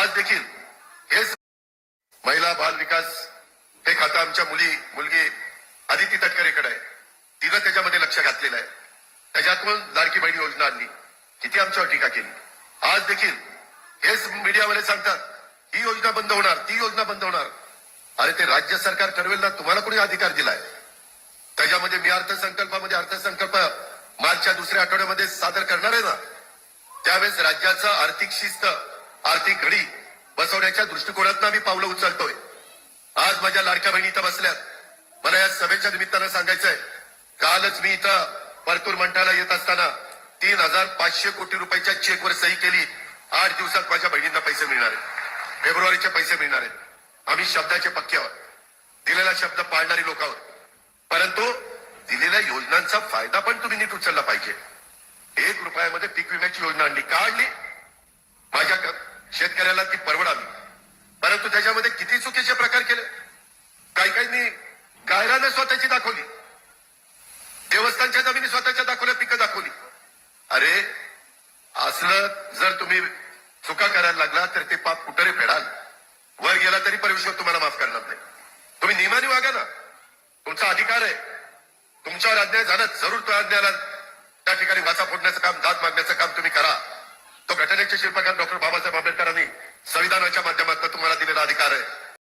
आज देखील हेच महिला बाल विकास हे खातं आमच्या मुली मुलगी आदिती तटकरेकडे आहे. तिनं त्याच्यामध्ये लक्ष घातलेलं आहे. त्याच्यातून लाडकी बहिणी योजना आणली. किती आमच्यावर टीका केली. आज देखील हेच मीडियावाले सांगतात ही योजना बंद होणार ती योजना बंद होणार. अरे ते राज्य सरकार ठरवेल ना तुम्हाला कोणी अधिकार दिलाय? त्याच्यामध्ये मी अर्थसंकल्पामध्ये अर्थसंकल्प मार्चच्या दुसऱ्या आठवड्यामध्ये सादर करणार आहे ना? त्यावेळेस राज्याचं आर्थिक शिस्त आर्थिक घडी बसवण्याच्या दृष्टिकोनातून आम्ही पावलं उचलतोय. आज माझ्या लाडक्या बहिणी इथं बसल्यात. मला या सभेच्या निमित्तानं सांगायचंय कालच मी इथं परतूर मंठाला येत असताना तीन हजार पाचशे कोटी रुपयाच्या चेकवर सही केली. आठ दिवसात माझ्या बहिणींना पैसे मिळणार आहेत. फेब्रुवारीचे पैसे मिळणार आहेत. आम्ही शब्दाचे पक्के आहोत. दिलेला शब्द पाळणारी लोक आहोत. परंतु दिलेल्या योजनांचा फायदा पण तुम्ही नीट उचलला पाहिजे. एक रुपयामध्ये पीक विम्याची योजना आणली का आणली माझ्या क- शेतकऱ्याला ती परवडावी परंतु त्याच्यामध्ये किती चुकीचे प्रकार केले काही काहींनी गायरानं स्वतःची दाखवली. देवस्थानच्या जमिनी स्वतःच्या दाखवल्या पिकं दाखवली. अरे असलं जर तुम्ही चुका करायला लागला तर ते पाप कुठे फेडाल. वर गेला तरी परमेश्वर तुम्हाला माफ करणार नाही. तुम्ही नियमाने वागा ना. तुमचा अधिकार आहे. तुमच्यावर अन्याय झाला जरूर तो अन्यायाला त्या ठिकाणी वाचा फोडण्याचं काम दात मागण्याचं काम तुम्ही करा. तो घटनेचे शिल्पकार डॉक्टर बाबासाहेब आंबेडकरांनी संविधानाच्या माध्यमातून